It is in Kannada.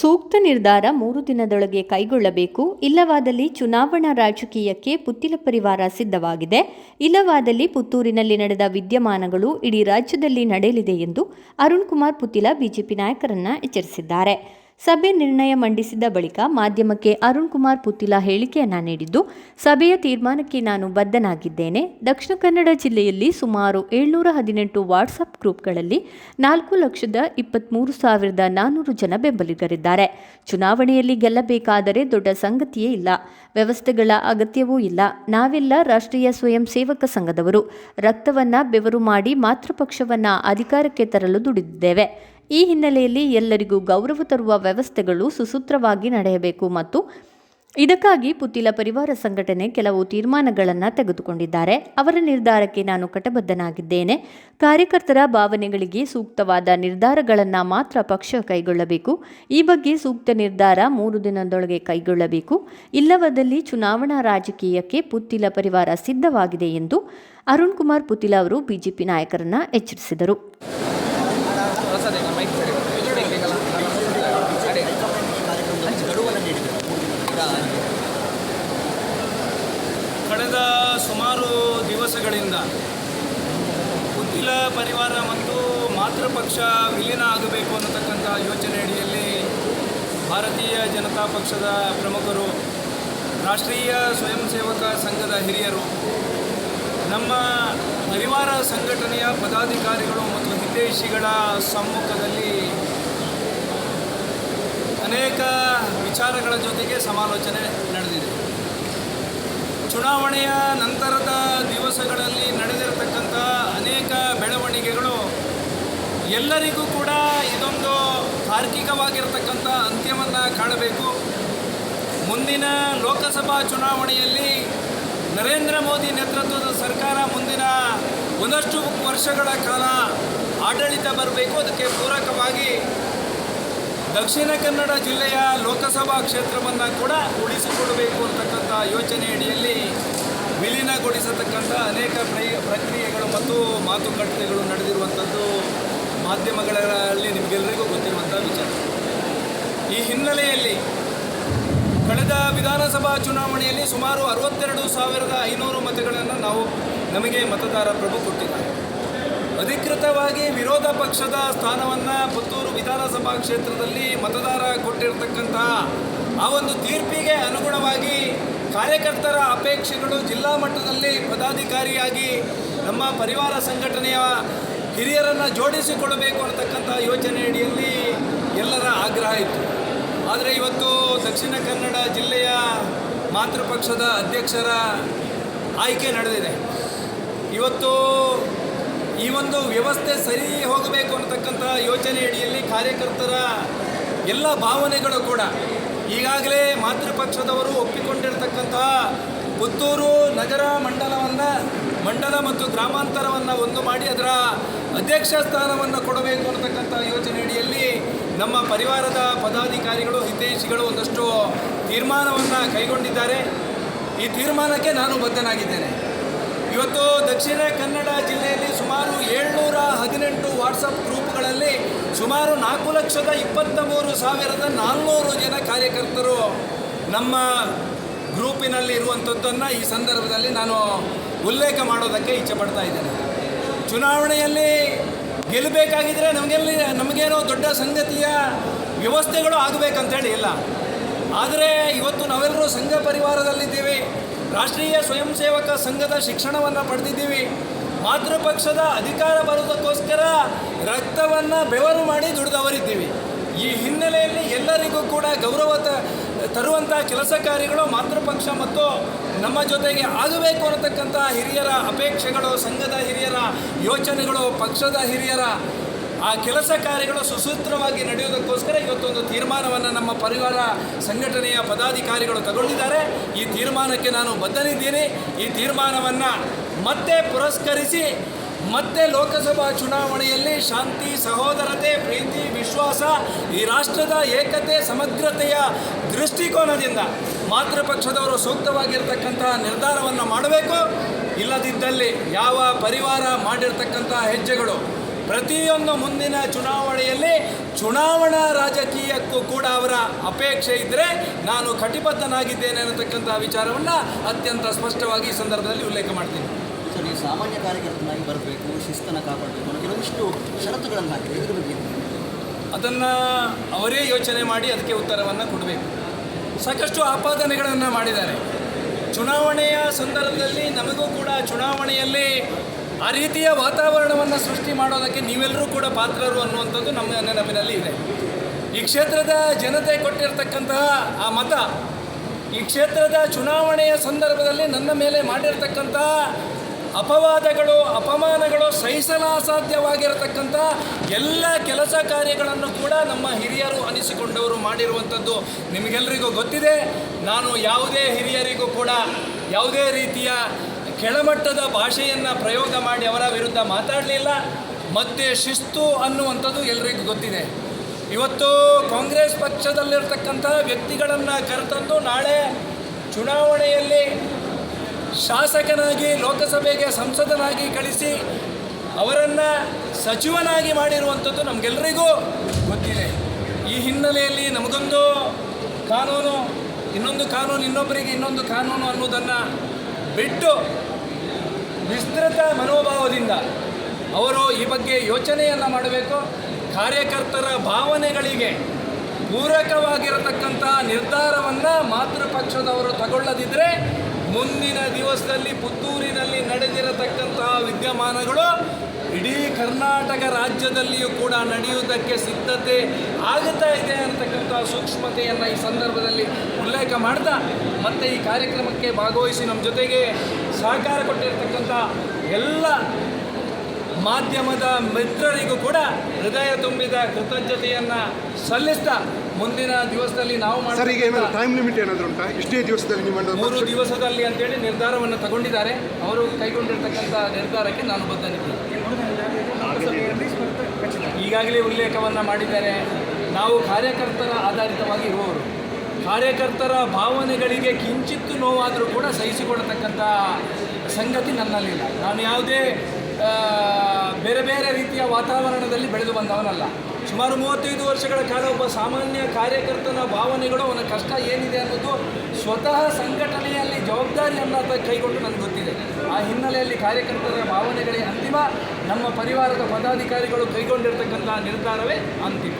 ಸೂಕ್ತ ನಿರ್ಧಾರ ಮೂರು ದಿನದೊಳಗೆ ಕೈಗೊಳ್ಳಬೇಕು. ಇಲ್ಲವಾದಲ್ಲಿ ಚುನಾವಣಾ ರಾಜಕೀಯಕ್ಕೆ ಪುತ್ತಿಲ ಪರಿವಾರ ಸಿದ್ಧವಾಗಿದೆ. ಇಲ್ಲವಾದಲ್ಲಿ ಪುತ್ತೂರಿನಲ್ಲಿ ನಡೆದ ವಿದ್ಯಮಾನಗಳು ಇಡೀ ರಾಜ್ಯದಲ್ಲಿ ನಡೆಯಲಿದೆ ಎಂದು ಅರುಣ್ ಕುಮಾರ್ ಪುತ್ತಿಲ ಬಿಜೆಪಿ ನಾಯಕರನ್ನ ಎಚ್ಚರಿಸಿದ್ದಾರೆ. ಸಭೆ ನಿರ್ಣಯ ಮಂಡಿಸಿದ ಬಳಿಕ ಮಾಧ್ಯಮಕ್ಕೆ ಅರುಣ್ ಕುಮಾರ್ ಪುತ್ತಿಲ ಹೇಳಿಕೆಯನ್ನ ನೀಡಿದ್ದು, ಸಭೆಯ ತೀರ್ಮಾನಕ್ಕೆ ನಾನು ಬದ್ಧನಾಗಿದ್ದೇನೆ. ದಕ್ಷಿಣ ಕನ್ನಡ ಜಿಲ್ಲೆಯಲ್ಲಿ ಸುಮಾರು ಏಳ್ನೂರ ಹದಿನೆಂಟು ವಾಟ್ಸಪ್ ಗ್ರೂಪ್ಗಳಲ್ಲಿ ನಾಲ್ಕು ಲಕ್ಷದ ಇಪ್ಪತ್ತ್ಮೂರು ಸಾವಿರದ ನಾನ್ನೂರು ಜನ ಬೆಂಬಲಿಗರಿದ್ದಾರೆ. ಚುನಾವಣೆಯಲ್ಲಿ ಗೆಲ್ಲಬೇಕಾದರೆ ದೊಡ್ಡ ಸಂಗತಿಯೇ ಇಲ್ಲ. ವ್ಯವಸ್ಥೆಗಳ ಅಗತ್ಯವೂ ಇಲ್ಲ. ನಾವೆಲ್ಲ ರಾಷ್ಟ್ರೀಯ ಸ್ವಯಂ ಸೇವಕ ಸಂಘದವರು. ರಕ್ತವನ್ನ ಬೆವರು ಮಾಡಿ ಮಾತೃಪಕ್ಷವನ್ನ ಅಧಿಕಾರಕ್ಕೆ ತರಲು ದುಡಿದಿದ್ದೇವೆ. ಈ ಹಿನ್ನೆಲೆಯಲ್ಲಿ ಎಲ್ಲರಿಗೂ ಗೌರವ ತರುವ ವ್ಯವಸ್ಥೆಗಳು ಸುಸೂತ್ರವಾಗಿ ನಡೆಯಬೇಕು ಮತ್ತು ಇದಕ್ಕಾಗಿ ಪುತ್ತಿಲ ಪರಿವಾರ ಸಂಘಟನೆ ಕೆಲವು ತೀರ್ಮಾನಗಳನ್ನು ತೆಗೆದುಕೊಂಡಿದ್ದಾರೆ. ಅವರ ನಿರ್ಧಾರಕ್ಕೆ ನಾನು ಕಟಬದ್ಧನಾಗಿದ್ದೇನೆ. ಕಾರ್ಯಕರ್ತರ ಭಾವನೆಗಳಿಗೆ ಸೂಕ್ತವಾದ ನಿರ್ಧಾರಗಳನ್ನು ಮಾತ್ರ ಪಕ್ಷ ಕೈಗೊಳ್ಳಬೇಕು. ಈ ಬಗ್ಗೆ ಸೂಕ್ತ ನಿರ್ಧಾರ ಮೂರು ದಿನದೊಳಗೆ ಕೈಗೊಳ್ಳಬೇಕು. ಇಲ್ಲವಾದಲ್ಲಿ ಚುನಾವಣಾ ರಾಜಕೀಯಕ್ಕೆ ಪುತ್ತಿಲ ಪರಿವಾರ ಸಿದ್ಧವಾಗಿದೆ ಎಂದು ಅರುಣ್ ಕುಮಾರ್ ಪುತ್ತಿಲ ಅವರು ಬಿಜೆಪಿ ನಾಯಕರನ್ನು ಎಚ್ಚರಿಸಿದರು. ಕಳೆದ ಸುಮಾರು ದಿವಸಗಳಿಂದ ಉದ್ದಿಲ ಪರಿವಾರ ಮತ್ತು ಮಾತೃಪಕ್ಷ ವಿಲೀನ ಆಗಬೇಕು ಅನ್ನತಕ್ಕಂಥ ಯೋಚನೆ ಅಡಿಯಲ್ಲಿ ಭಾರತೀಯ ಜನತಾ ಪಕ್ಷದ ಪ್ರಮುಖರು, ರಾಷ್ಟ್ರೀಯ ಸ್ವಯಂ ಸೇವಕ ಸಂಘದ ಹಿರಿಯರು, ನಮ್ಮ ಪರಿವಾರ ಸಂಘಟನೆಯ ಪದಾಧಿಕಾರಿಗಳು ಮತ್ತು ಹಿತೈಷಿಗಳ ಸಮ್ಮುಖದಲ್ಲಿ ಅನೇಕ ವಿಚಾರಗಳ ಜೊತೆಗೆ ಸಮಾಲೋಚನೆ ನಡೆದಿದೆ. ಚುನಾವಣೆಯ ನಂತರದ ದಿವಸಗಳಲ್ಲಿ ನಡೆದಿರತಕ್ಕಂಥ ಅನೇಕ ಬೆಳವಣಿಗೆಗಳು ಎಲ್ಲರಿಗೂ ಕೂಡ ಇದೊಂದು ತಾರ್ಕಿಕವಾಗಿರತಕ್ಕಂಥ ಅಂತ್ಯವನ್ನು ಕಾಣಬೇಕು. ಮುಂದಿನ ಲೋಕಸಭಾ ಚುನಾವಣೆಯಲ್ಲಿ ನರೇಂದ್ರ ಮೋದಿ ನೇತೃತ್ವದ ಸರ್ಕಾರ ಮುಂದಿನ ಒಂದಷ್ಟು ವರ್ಷಗಳ ಕಾಲ ಆಡಳಿತ ಬರಬೇಕು. ಅದಕ್ಕೆ ಪೂರಕವಾಗಿ ದಕ್ಷಿಣ ಕನ್ನಡ ಜಿಲ್ಲೆಯ ಲೋಕಸಭಾ ಕ್ಷೇತ್ರವನ್ನು ಕೂಡ ಉಳಿಸಿಕೊಡಬೇಕು ಅಂತಕ್ಕಂಥ ಯೋಚನೆಯಡಿಯಲ್ಲಿ ವಿಲೀನಗೊಳಿಸತಕ್ಕಂಥ ಅನೇಕ ಪ್ರಕ್ರಿಯೆಗಳು ಮತ್ತು ಮಾತುಕತೆಗಳು ನಡೆದಿರುವಂಥದ್ದು ಮಾಧ್ಯಮಗಳಲ್ಲಿ ನಿಮಗೆಲ್ಲರಿಗೂ ಗೊತ್ತಿರುವಂಥ ವಿಚಾರ. ಈ ಹಿನ್ನೆಲೆಯಲ್ಲಿ ಕಳೆದ ವಿಧಾನಸಭಾ ಚುನಾವಣೆಯಲ್ಲಿ ಸುಮಾರು ಅರವತ್ತೆರಡು ಸಾವಿರದ ಐನೂರು ಮತಗಳನ್ನು ನಾವು ನಮಗೆ ಮತದಾರ ಪ್ರಭು ಕೊಟ್ಟಿದ್ದಾರೆ. ಅಧಿಕೃತವಾಗಿ ವಿರೋಧ ಪಕ್ಷದ ಸ್ಥಾನವನ್ನು ಪುತ್ತೂರು ವಿಧಾನಸಭಾ ಕ್ಷೇತ್ರದಲ್ಲಿ ಮತದಾರ ಕೊಟ್ಟಿರತಕ್ಕಂತಹ ಆ ಒಂದು ತೀರ್ಪಿಗೆ ಅನುಗುಣವಾಗಿ ಕಾರ್ಯಕರ್ತರ ಅಪೇಕ್ಷೆಗಳು ಜಿಲ್ಲಾ ಮಟ್ಟದಲ್ಲಿ ಪದಾಧಿಕಾರಿಯಾಗಿ ನಮ್ಮ ಪರಿವಾರ ಸಂಘಟನೆಯ ಹಿರಿಯರನ್ನು ಜೋಡಿಸಿಕೊಳ್ಳಬೇಕು ಅನ್ನತಕ್ಕಂಥ ಯೋಜನೆಯಡಿಯಲ್ಲಿ ಎಲ್ಲರ ಆಗ್ರಹ ಇತ್ತು. ಆದರೆ ಇವತ್ತು ದಕ್ಷಿಣ ಕನ್ನಡ ಜಿಲ್ಲೆಯ ಮಾತೃಪಕ್ಷದ ಅಧ್ಯಕ್ಷರ ಆಯ್ಕೆ ನಡೆದಿದೆ. ಇವತ್ತು ಈ ಒಂದು ವ್ಯವಸ್ಥೆ ಸರಿ ಹೋಗಬೇಕು ಅನ್ನತಕ್ಕಂಥ ಯೋಚನೆ ಅಡಿಯಲ್ಲಿ ಕಾರ್ಯಕರ್ತರ ಎಲ್ಲ ಭಾವನೆಗಳು ಕೂಡ ಈಗಾಗಲೇ ಮಾತೃಪಕ್ಷದವರು ಒಪ್ಪಿಕೊಂಡಿರ್ತಕ್ಕಂತಹ ಪುತ್ತೂರು ನಗರ ಮಂಡಲವನ್ನು, ಮಂಡಲ ಮತ್ತು ಗ್ರಾಮಾಂತರವನ್ನು ಒಂದು ಮಾಡಿ ಅದರ ಅಧ್ಯಕ್ಷ ಸ್ಥಾನವನ್ನು ಕೊಡಬೇಕು ಅನ್ನತಕ್ಕಂಥ ಯೋಚನೆಯಡಿಯಲ್ಲಿ ನಮ್ಮ ಪರಿವಾರದ ಪದಾಧಿಕಾರಿಗಳು, ಹಿತೈಷಿಗಳು ಒಂದಷ್ಟು ತೀರ್ಮಾನವನ್ನು ಕೈಗೊಂಡಿದ್ದಾರೆ. ಈ ತೀರ್ಮಾನಕ್ಕೆ ನಾನು ಬದ್ಧನಾಗಿದ್ದೇನೆ. ಇವತ್ತು ದಕ್ಷಿಣ ಕನ್ನಡ ಜಿಲ್ಲೆಯಲ್ಲಿ ಸುಮಾರು ಏಳ್ನೂರ ಹದಿನೆಂಟು ವಾಟ್ಸಪ್ ಗ್ರೂಪ್ಗಳಲ್ಲಿ ಸುಮಾರು ನಾಲ್ಕು ಲಕ್ಷದ ಇಪ್ಪತ್ತ ಮೂರು ಸಾವಿರದ ನಾಲ್ನೂರು ಜನ ಕಾರ್ಯಕರ್ತರು ನಮ್ಮ ಗ್ರೂಪಿನಲ್ಲಿ ಇರುವಂಥದ್ದನ್ನು ಈ ಸಂದರ್ಭದಲ್ಲಿ ನಾನು ಉಲ್ಲೇಖ ಮಾಡೋದಕ್ಕೆ ಇಚ್ಛೆ ಪಡ್ತಾ ಇದ್ದೇನೆ. ಚುನಾವಣೆಯಲ್ಲಿ ಗೆಲ್ಲಬೇಕಾಗಿದ್ದರೆ ನಮಗೆಲ್ಲಿ ನಮಗೇನೋ ದೊಡ್ಡ ಸಂಗತಿಯ ವ್ಯವಸ್ಥೆಗಳು ಆಗಬೇಕಂತೇಳಿ ಇಲ್ಲ. ಆದರೆ ಇವತ್ತು ನಾವೆಲ್ಲರೂ ಸಂಘ ಪರಿವಾರದಲ್ಲಿದ್ದೀವಿ. ರಾಷ್ಟ್ರೀಯ ಸ್ವಯಂ ಸೇವಕ ಸಂಘದ ಶಿಕ್ಷಣವನ್ನು ಪಡೆದಿದ್ದೀವಿ. ಮಾತೃಪಕ್ಷದ ಅಧಿಕಾರ ಬರೋದಕ್ಕೋಸ್ಕರ ರಕ್ತವನ್ನು ಬೆವರು ಮಾಡಿ ದುಡಿದವರಿದ್ದೀವಿ. ಈ ಹಿನ್ನೆಲೆಯಲ್ಲಿ ಎಲ್ಲರಿಗೂ ಕೂಡ ಗೌರವ ತರುವಂಥ ಕೆಲಸ ಕಾರ್ಯಗಳು ಮಾತೃಪಕ್ಷ ಮತ್ತು ನಮ್ಮ ಜೊತೆಗೆ ಆಗಬೇಕು ಅನ್ನತಕ್ಕಂಥ ಹಿರಿಯರ ಅಪೇಕ್ಷೆಗಳು, ಸಂಘದ ಹಿರಿಯರ ಯೋಚನೆಗಳು, ಪಕ್ಷದ ಹಿರಿಯರ ಆ ಕೆಲಸ ಕಾರ್ಯಗಳು ಸುಸೂತ್ರವಾಗಿ ನಡೆಯುವುದಕ್ಕೋಸ್ಕರ ಇವತ್ತೊಂದು ತೀರ್ಮಾನವನ್ನು ನಮ್ಮ ಪರಿವಾರ ಸಂಘಟನೆಯ ಪದಾಧಿಕಾರಿಗಳು ತಗೊಂಡಿದ್ದಾರೆ. ಈ ತೀರ್ಮಾನಕ್ಕೆ ನಾನು ಬದ್ಧನಿದ್ದೀನಿ. ಈ ತೀರ್ಮಾನವನ್ನು ಮತ್ತೆ ಪುರಸ್ಕರಿಸಿ, ಮತ್ತೆ ಲೋಕಸಭಾ ಚುನಾವಣೆಯಲ್ಲಿ ಶಾಂತಿ, ಸಹೋದರತೆ, ಪ್ರೀತಿ, ವಿಶ್ವಾಸ, ಈ ರಾಷ್ಟ್ರದ ಏಕತೆ, ಸಮಗ್ರತೆಯ ದೃಷ್ಟಿಕೋನದಿಂದ ಮಾತೃಪಕ್ಷದವರು ಸೂಕ್ತವಾಗಿರ್ತಕ್ಕಂತಹ ನಿರ್ಧಾರವನ್ನು ಮಾಡಬೇಕು. ಇಲ್ಲದಿದ್ದಲ್ಲಿ ಯಾವ ಪರಿವಾರ ಮಾಡಿರ್ತಕ್ಕಂತಹ ಹೆಜ್ಜೆಗಳು ಪ್ರತಿಯೊಂದು ಮುಂದಿನ ಚುನಾವಣೆಯಲ್ಲಿ ಚುನಾವಣಾ ರಾಜಕೀಯಕ್ಕೂ ಕೂಡ ಅವರ ಅಪೇಕ್ಷೆ ಇದ್ದರೆ ನಾನು ಕಟಿಬದ್ಧನಾಗಿದ್ದೇನೆ ಅನ್ನತಕ್ಕಂಥ ವಿಚಾರವನ್ನು ಅತ್ಯಂತ ಸ್ಪಷ್ಟವಾಗಿ ಈ ಸಂದರ್ಭದಲ್ಲಿ ಉಲ್ಲೇಖ ಮಾಡ್ತೀನಿ. ಸರ್ ನೀವು ಸಾಮಾನ್ಯ ಕಾರ್ಯಕರ್ತನಾಗಿ ಬರಬೇಕು ಶಿಸ್ತನ್ನು ಕಾಪಾಡಬೇಕು ಅನ್ನೋ ಕೆಲವೊಂದಿಷ್ಟು ಷರತ್ತುಗಳನ್ನು ಹಾಕಿದೆ ಇದ್ರ ಬಗ್ಗೆ? ಅದನ್ನು ಅವರೇ ಯೋಚನೆ ಮಾಡಿ ಅದಕ್ಕೆ ಉತ್ತರವನ್ನು ಕೊಡಬೇಕು. ಸಾಕಷ್ಟು ಆಪಾದನೆಗಳನ್ನು ಮಾಡಿದ್ದಾರೆ. ಚುನಾವಣೆಯ ಸಂದರ್ಭದಲ್ಲಿ ನಮಗೂ ಕೂಡ ಚುನಾವಣೆಯಲ್ಲಿ ಆ ರೀತಿಯ ವಾತಾವರಣವನ್ನು ಸೃಷ್ಟಿ ಮಾಡೋದಕ್ಕೆ ನೀವೆಲ್ಲರೂ ಕೂಡ ಪಾತ್ರರು ಅನ್ನುವಂಥದ್ದು ನಮ್ಮ ನೆನಪಿನಲ್ಲಿ ಇದೆ. ಈ ಕ್ಷೇತ್ರದ ಜನತೆ ಕೊಟ್ಟಿರತಕ್ಕಂತಹ ಆ ಮತ, ಈ ಕ್ಷೇತ್ರದ ಚುನಾವಣೆಯ ಸಂದರ್ಭದಲ್ಲಿ ನನ್ನ ಮೇಲೆ ಮಾಡಿರ್ತಕ್ಕಂತಹ ಅಪವಾದಗಳು, ಅಪಮಾನಗಳು ಸಹಿಸಲಾಸಾಧ್ಯವಾಗಿರತಕ್ಕಂಥ ಎಲ್ಲ ಕೆಲಸ ಕಾರ್ಯಗಳನ್ನು ಕೂಡ ನಮ್ಮ ಹಿರಿಯರು ಅನಿಸಿಕೊಂಡವರು ಮಾಡಿರುವಂಥದ್ದು ನಿಮಗೆಲ್ಲರಿಗೂ ಗೊತ್ತಿದೆ. ನಾನು ಯಾವುದೇ ಹಿರಿಯರಿಗೂ ಕೂಡ ಯಾವುದೇ ರೀತಿಯ ಕೆಳಮಟ್ಟದ ಭಾಷೆಯನ್ನು ಪ್ರಯೋಗ ಮಾಡಿ ಅವರ ವಿರುದ್ಧ ಮಾತಾಡಲಿಲ್ಲ. ಮತ್ತೆ ಶಿಸ್ತು ಅನ್ನುವಂಥದ್ದು ಎಲ್ರಿಗೂ ಗೊತ್ತಿದೆ. ಇವತ್ತು ಕಾಂಗ್ರೆಸ್ ಪಕ್ಷದಲ್ಲಿರ್ತಕ್ಕಂಥ ವ್ಯಕ್ತಿಗಳನ್ನು ಕರೆತಂದು ನಾಳೆ ಚುನಾವಣೆಯಲ್ಲಿ ಶಾಸಕನಾಗಿ, ಲೋಕಸಭೆಗೆ ಸಂಸದನಾಗಿ ಕಳಿಸಿ ಅವರನ್ನು ಸಚಿವನಾಗಿ ಮಾಡಿರುವಂಥದ್ದು ನಮಗೆಲ್ಲರಿಗೂ ಗೊತ್ತಿದೆ. ಈ ಹಿನ್ನೆಲೆಯಲ್ಲಿ ನಮಗೊಂದು ಕಾನೂನು, ಇನ್ನೊಂದು ಕಾನೂನು, ಇನ್ನೊಬ್ಬರಿಗೆ ಇನ್ನೊಂದು ಕಾನೂನು ಅನ್ನೋದನ್ನು ಬಿಟ್ಟು ವಿಸ್ತೃತ ಮನೋಭಾವದಿಂದ ಅವರು ಈ ಬಗ್ಗೆ ಯೋಚನೆಯನ್ನು ಮಾಡಬೇಕು. ಕಾರ್ಯಕರ್ತರ ಭಾವನೆಗಳಿಗೆ ಪೂರಕವಾಗಿರತಕ್ಕಂಥ ನಿರ್ಧಾರವನ್ನು ಮಾತೃಪಕ್ಷದವರು ತಗೊಳ್ಳದಿದ್ದರೆ ಮುಂದಿನ ದಿವಸದಲ್ಲಿ ಪುತ್ತೂರಿನಲ್ಲಿ ನಡೆದಿರತಕ್ಕಂತಹ ವಿದ್ಯಮಾನಗಳು ಇಡೀ ಕರ್ನಾಟಕ ರಾಜ್ಯದಲ್ಲಿಯೂ ಕೂಡ ನಡೆಯುವುದಕ್ಕೆ ಸಿದ್ಧತೆ ಆಗುತ್ತಾ ಇದೆ ಅಂತಕ್ಕಂಥ ಸೂಕ್ಷ್ಮತೆಯನ್ನು ಈ ಸಂದರ್ಭದಲ್ಲಿ ಉಲ್ಲೇಖ ಮಾಡ್ತಾ ಮತ್ತೆ ಈ ಕಾರ್ಯಕ್ರಮಕ್ಕೆ ಭಾಗವಹಿಸಿ ನಮ್ಮ ಜೊತೆಗೆ ಸಹಕಾರ ಕೊಟ್ಟಿರ್ತಕ್ಕಂಥ ಎಲ್ಲ ಮಾಧ್ಯಮದ ಮಿತ್ರರಿಗೂ ಕೂಡ ಹೃದಯ ತುಂಬಿದ ಕೃತಜ್ಞತೆಯನ್ನು ಸಲ್ಲಿಸ್ತಾ ಮುಂದಿನ ದಿವಸದಲ್ಲಿ ನಾವು ಟೈಮ್ ಲಿಮಿಟ್ ಏನಾದರೂ ಉಂಟಾ? ಇಷ್ಟೇ ದಿವಸದಲ್ಲಿ ಮೂರು ದಿವಸದಲ್ಲಿ ಅಂತೇಳಿ ನಿರ್ಧಾರವನ್ನು ತಗೊಂಡಿದ್ದಾರೆ. ಅವರು ಕೈಗೊಂಡಿರ್ತಕ್ಕಂಥ ನಿರ್ಧಾರಕ್ಕೆ ನಾನು ಬದ್ಧನಿದ್ದೀನಿ. ಈಗಾಗಲೇ ಉಲ್ಲೇಖವನ್ನು ಮಾಡಿದ್ದಾರೆ. ನಾವು ಕಾರ್ಯಕರ್ತರ ಆಧಾರಿತವಾಗಿ ಇರುವವರು. ಕಾರ್ಯಕರ್ತರ ಭಾವನೆಗಳಿಗೆ ಕಿಂಚಿತ್ತು ನೋವಾದರೂ ಕೂಡ ಸಹಿಸಿಕೊಡತಕ್ಕಂಥ ಸಂಗತಿ ನನ್ನಲ್ಲಿಲ್ಲ. ನಾನು ಯಾವುದೇ ಬೇರೆ ಬೇರೆ ರೀತಿಯ ವಾತಾವರಣದಲ್ಲಿ ಬೆಳೆದು ಬಂದವನಲ್ಲ. ಸುಮಾರು ಮೂವತ್ತೈದು ವರ್ಷಗಳ ಕಾಲ ಒಬ್ಬ ಸಾಮಾನ್ಯ ಕಾರ್ಯಕರ್ತನ ಭಾವನೆಗಳು ಅವನ ಕಷ್ಟ ಏನಿದೆ ಅನ್ನೋದು ಸ್ವತಃ ಸಂಘಟನೆಯಲ್ಲಿ ಜವಾಬ್ದಾರಿಯನ್ನು ಅಥವಾ ಕೈಗೊಂಡು ನನಗೆ ಗೊತ್ತಿದೆ. ಆ ಹಿನ್ನೆಲೆಯಲ್ಲಿ ಕಾರ್ಯಕರ್ತರ ಭಾವನೆಗಳೇ ಅಂತಿಮ. ನಮ್ಮ ಪರಿವಾರದ ಪದಾಧಿಕಾರಿಗಳು ಕೈಗೊಂಡಿರ್ತಕ್ಕಂಥ ನಿರ್ಧಾರವೇ ಅಂತಿಮ.